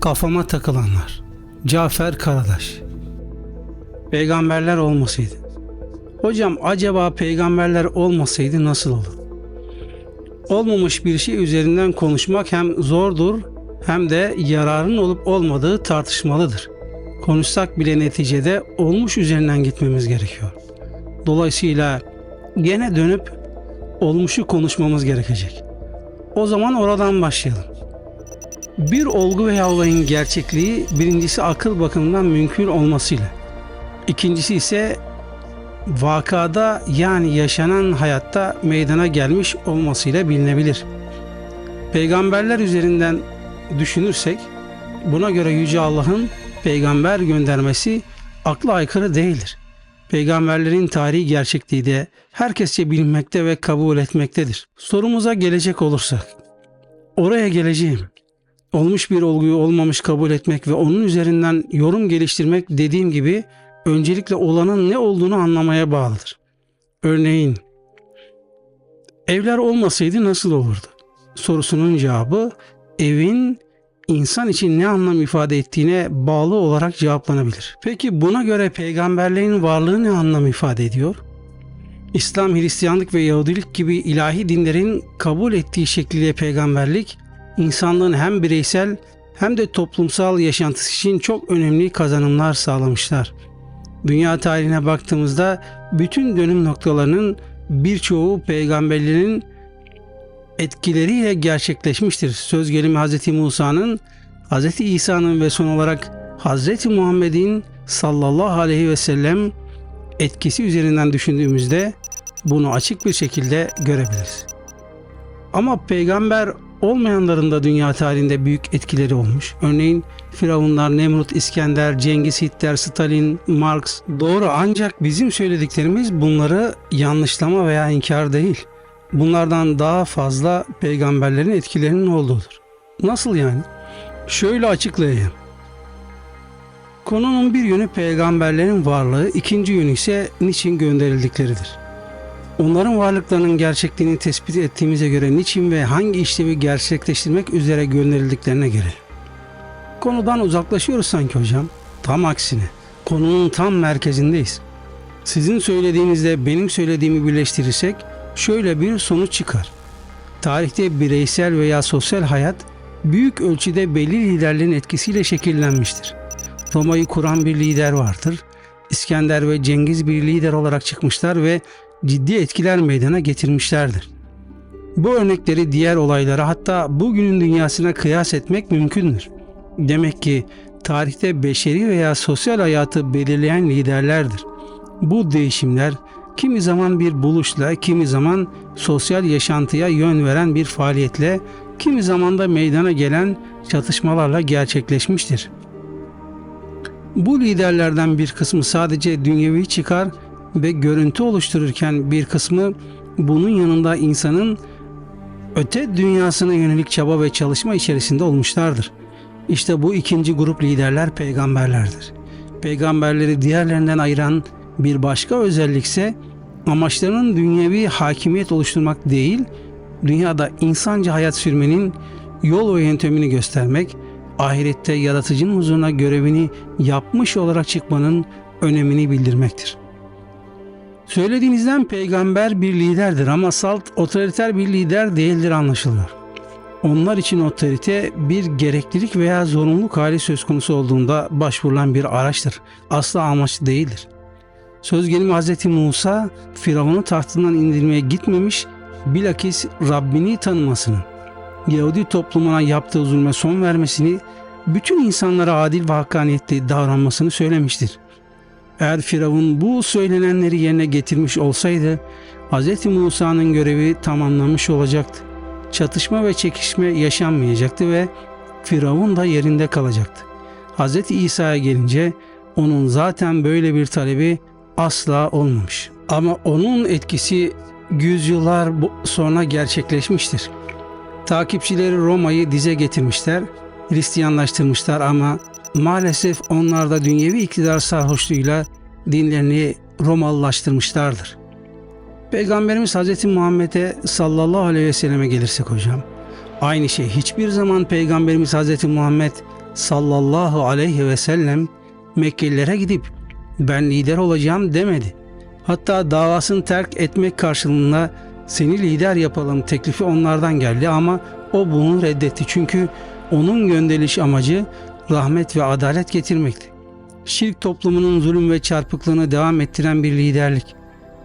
Kafama takılanlar. Cafer Karadaş. Peygamberler olmasaydı. Hocam acaba peygamberler olmasaydı nasıl olur? Olmamış bir şey üzerinden konuşmak hem zordur hem de yararın olup olmadığı tartışmalıdır. Konuşsak bile neticede olmuş üzerinden gitmemiz gerekiyor. Dolayısıyla gene dönüp olmuşu konuşmamız gerekecek. O zaman oradan başlayalım. Bir olgu veya olayın gerçekliği birincisi akıl bakımından mümkün olmasıyla. İkincisi ise vakada yani yaşanan hayatta meydana gelmiş olmasıyla bilinebilir. Peygamberler üzerinden düşünürsek buna göre Yüce Allah'ın peygamber göndermesi akla aykırı değildir. Peygamberlerin tarihi gerçekliği de herkesçe bilinmekte ve kabul etmektedir. Sorumuza gelecek olursak, oraya geleceğim olmuş bir olguyu olmamış kabul etmek ve onun üzerinden yorum geliştirmek dediğim gibi öncelikle olanın ne olduğunu anlamaya bağlıdır. Örneğin evler olmasaydı nasıl olurdu? Sorusunun cevabı evin insan için ne anlam ifade ettiğine bağlı olarak cevaplanabilir. Peki buna göre peygamberlerin varlığı ne anlam ifade ediyor? İslam, Hristiyanlık ve Yahudilik gibi ilahi dinlerin kabul ettiği şekliyle peygamberlik insanlığın hem bireysel hem de toplumsal yaşantısı için çok önemli kazanımlar sağlamışlar. Dünya tarihine baktığımızda bütün dönüm noktalarının birçoğu peygamberlerin etkileriyle gerçekleşmiştir. Söz gelimi Hz. Musa'nın, Hz. İsa'nın ve son olarak Hz. Muhammed'in sallallahu aleyhi ve sellem etkisi üzerinden düşündüğümüzde bunu açık bir şekilde görebiliriz. Ama peygamber olmayanların da dünya tarihinde büyük etkileri olmuş. Örneğin Firavunlar, Nemrut, İskender, Cengiz, Hitler, Stalin, Marx. Doğru ancak bizim söylediklerimiz bunları yanlışlama veya inkar değil. Bunlardan daha fazla peygamberlerin etkilerinin olduğudur. Nasıl yani? Şöyle açıklayayım. Konunun bir yönü peygamberlerin varlığı, ikinci yönü ise niçin gönderildikleridir. Onların varlıklarının gerçekliğini tespit ettiğimize göre niçin ve hangi işlevi gerçekleştirmek üzere gönderildiklerine göre. Konudan uzaklaşıyoruz sanki hocam. Tam aksine konunun tam merkezindeyiz. Sizin söylediğinizle benim söylediğimi birleştirirsek şöyle bir sonuç çıkar. Tarihte bireysel veya sosyal hayat büyük ölçüde belli liderlerin etkisiyle şekillenmiştir. Roma'yı kuran bir lider vardır. İskender ve Cengiz bir lider olarak çıkmışlar ve ciddi etkiler meydana getirmişlerdir. Bu örnekleri diğer olaylara hatta bugünün dünyasına kıyas etmek mümkündür. Demek ki tarihte beşeri veya sosyal hayatı belirleyen liderlerdir. Bu değişimler kimi zaman bir buluşla, kimi zaman sosyal yaşantıya yön veren bir faaliyetle, kimi zaman da meydana gelen çatışmalarla gerçekleşmiştir. Bu liderlerden bir kısmı sadece dünyevi çıkar ve görüntü oluştururken bir kısmı bunun yanında insanın öte dünyasına yönelik çaba ve çalışma içerisinde olmuşlardır. İşte bu ikinci grup liderler peygamberlerdir. Peygamberleri diğerlerinden ayıran bir başka özellikse amaçlarının dünyevi hakimiyet oluşturmak değil, dünyada insanca hayat sürmenin yol ve yöntemini göstermek, ahirette yaratıcının huzuruna görevini yapmış olarak çıkmanın önemini bildirmektir. Söylediğinizden peygamber bir liderdir ama salt otoriter bir lider değildir anlaşılır. Onlar için otorite bir gereklilik veya zorunluluk hali söz konusu olduğunda başvurulan bir araçtır. Asla amaç değildir. Söz gelimi Hz. Musa Firavun'u tahtından indirmeye gitmemiş, bilakis Rabbini tanımasını, Yahudi toplumuna yaptığı zulme son vermesini, bütün insanlara adil ve hakkaniyetli davranmasını söylemiştir. Eğer Firavun bu söylenenleri yerine getirmiş olsaydı Hz. Musa'nın görevi tamamlanmış olacaktı. Çatışma ve çekişme yaşanmayacaktı ve Firavun da yerinde kalacaktı. Hz. İsa'ya gelince onun zaten böyle bir talebi asla olmamış. Ama onun etkisi yüzyıllar sonra gerçekleşmiştir. Takipçileri Roma'yı dize getirmişler, Hristiyanlaştırmışlar ama maalesef onlar da dünyevi iktidar sarhoşluğuyla dinlerini Romalılaştırmışlardır. Peygamberimiz Hz. Muhammed'e sallallahu aleyhi ve selleme gelirsek hocam. Aynı şey hiçbir zaman Peygamberimiz Hz. Muhammed sallallahu aleyhi ve sellem Mekkelilere gidip ben lider olacağım demedi. Hatta davasını terk etmek karşılığında seni lider yapalım teklifi onlardan geldi ama o bunu reddetti. Çünkü onun gönderiliş amacı rahmet ve adalet getirmekti. Şirk toplumunun zulüm ve çarpıklığını devam ettiren bir liderlik.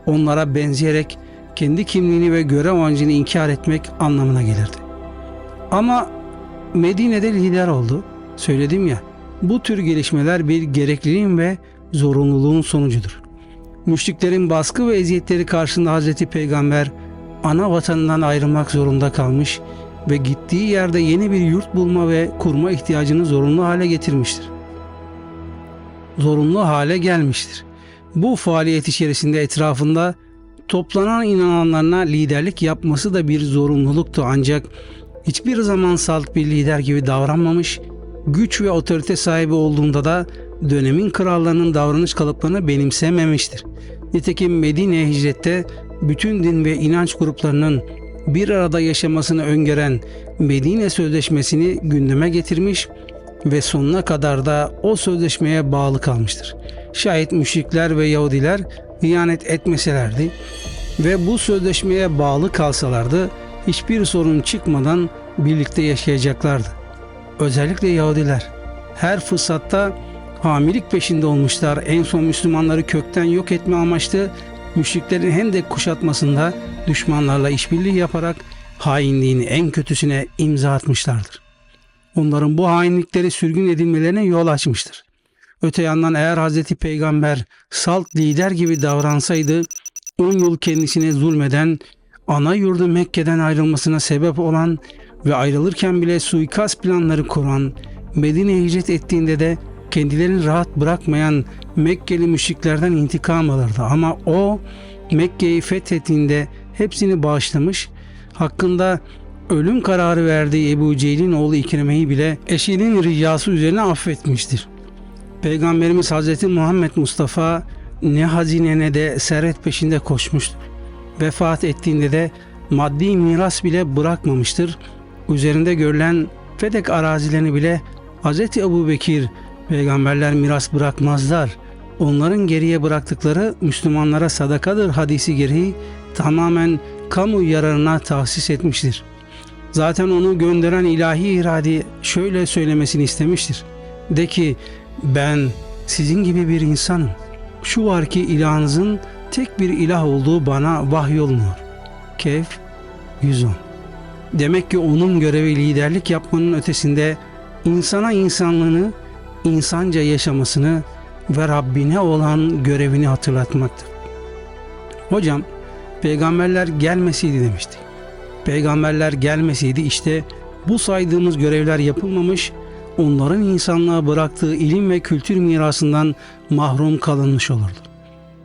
Onlara benzeyerek kendi kimliğini ve görev amacını inkar etmek anlamına gelirdi. Ama Medine'de lider oldu. Söyledim ya, bu tür gelişmeler bir gerekliliğin ve zorunluluğun sonucudur. Müşriklerin baskı ve eziyetleri karşısında Hazreti Peygamber ana vatanından ayrılmak zorunda kalmış ve gittiği yerde yeni bir yurt bulma ve kurma ihtiyacını zorunlu hale getirmiştir. Zorunlu hale gelmiştir. Bu faaliyet içerisinde etrafında toplanan inananlarına liderlik yapması da bir zorunluluktu ancak hiçbir zaman salt bir lider gibi davranmamış, güç ve otorite sahibi olduğunda da dönemin krallarının davranış kalıplarını benimsememiştir. Nitekim Medine'ye hicrette bütün din ve inanç gruplarının bir arada yaşamasını öngören Medine Sözleşmesi'ni gündeme getirmiş ve sonuna kadar da o sözleşmeye bağlı kalmıştır. Şayet müşrikler ve Yahudiler hıyanet etmeselerdi ve bu sözleşmeye bağlı kalsalardı hiçbir sorun çıkmadan birlikte yaşayacaklardı. Özellikle Yahudiler her fırsatta hamilik peşinde olmuşlar. En son Müslümanları kökten yok etme amaçlı müşriklerin Hendek kuşatmasında düşmanlarla işbirliği yaparak hainliğin en kötüsüne imza atmışlardır. Onların bu hainlikleri sürgün edilmelerine yol açmıştır. Öte yandan eğer Hazreti Peygamber salt lider gibi davransaydı 10 yıl kendisine zulmeden, ana yurdu Mekke'den ayrılmasına sebep olan ve ayrılırken bile suikast planları kuran, Medine'ye hicret ettiğinde de kendilerini rahat bırakmayan Mekkeli müşriklerden intikam alırdı. Ama o Mekke'yi fethettiğinde hepsini bağışlamış, hakkında ölüm kararı verdiği Ebu Cehil'in oğlu İkrime'yi bile eşinin ricası üzerine affetmiştir. Peygamberimiz Hz. Muhammed Mustafa ne hazine ne de servet peşinde koşmuştur. Vefat ettiğinde de maddi miras bile bırakmamıştır. Üzerinde görülen Fedek arazilerini bile Hz. Ebu Bekir peygamberler miras bırakmazlar. Onların geriye bıraktıkları Müslümanlara sadakadır hadisi gereği tamamen kamu yararına tahsis etmiştir. Zaten onu gönderen ilahi irade şöyle söylemesini istemiştir. De ki ben sizin gibi bir insanım. Şu var ki ilahınızın tek bir ilah olduğu bana vahyolmuyor. Kehf 110 Demek ki onun görevi liderlik yapmanın ötesinde insana insanlığını, insanca yaşamasını ve Rabbine olan görevini hatırlatmaktır. Hocam, peygamberler gelmeseydi demişti. Peygamberler gelmeseydi işte bu saydığımız görevler yapılmamış, onların insanlığa bıraktığı ilim ve kültür mirasından mahrum kalınmış olurdu.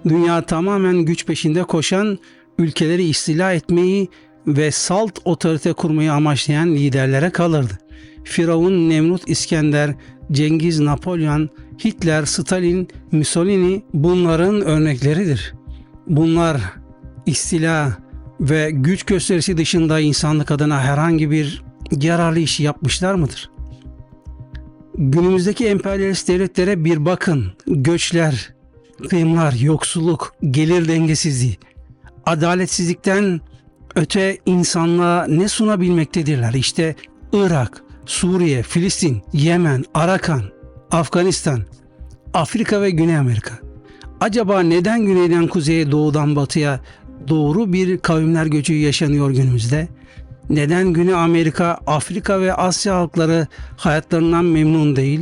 Dünya tamamen güç peşinde koşan, ülkeleri istila etmeyi ve salt otorite kurmayı amaçlayan liderlere kalırdı. Firavun, Nemrut, İskender, Cengiz, Napolyon, Hitler, Stalin, Mussolini bunların örnekleridir. Bunlar istila ve güç gösterisi dışında insanlık adına herhangi bir yararlı iş yapmışlar mıdır? Günümüzdeki emperyalist devletlere bir bakın. Göçler, kıyımlar, yoksulluk, gelir dengesizliği, adaletsizlikten öte insanlığa ne sunabilmektedirler? İşte Irak, Suriye, Filistin, Yemen, Arakan, Afganistan, Afrika ve Güney Amerika. Acaba neden güneyden kuzeye, doğudan batıya doğru bir kavimler göçü yaşanıyor günümüzde? Neden Güney Amerika, Afrika ve Asya halkları hayatlarından memnun değil?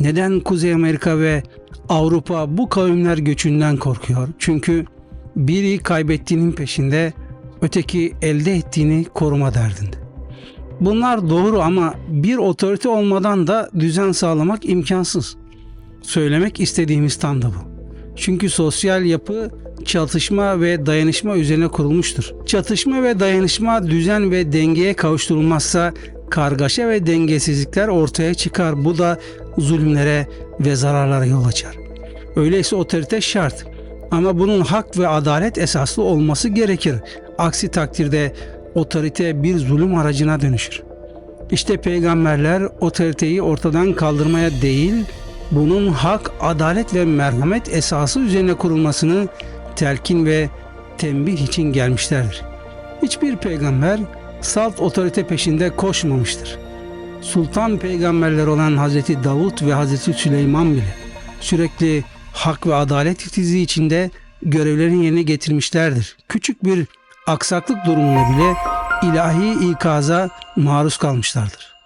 Neden Kuzey Amerika ve Avrupa bu kavimler göçünden korkuyor? Çünkü biri kaybettiğinin peşinde, öteki elde ettiğini koruma derdinde. Bunlar doğru ama bir otorite olmadan da düzen sağlamak imkansız. Söylemek istediğimiz tam da bu. Çünkü sosyal yapı çatışma ve dayanışma üzerine kurulmuştur. Çatışma ve dayanışma düzen ve dengeye kavuşturulmazsa kargaşa ve dengesizlikler ortaya çıkar. Bu da zulümlere ve zararlara yol açar. Öyleyse otorite şart. Ama bunun hak ve adalet esaslı olması gerekir. Aksi takdirde otorite bir zulüm aracına dönüşür. İşte peygamberler otoriteyi ortadan kaldırmaya değil, bunun hak, adalet ve merhamet esası üzerine kurulmasını telkin ve tembih için gelmişlerdir. Hiçbir peygamber salt otorite peşinde koşmamıştır. Sultan peygamberler olan Hazreti Davut ve Hazreti Süleyman bile sürekli hak ve adalet titizi içinde görevlerini yerine getirmişlerdir. Küçük bir aksaklık durumunda bile ilahi ikaza maruz kalmışlardır.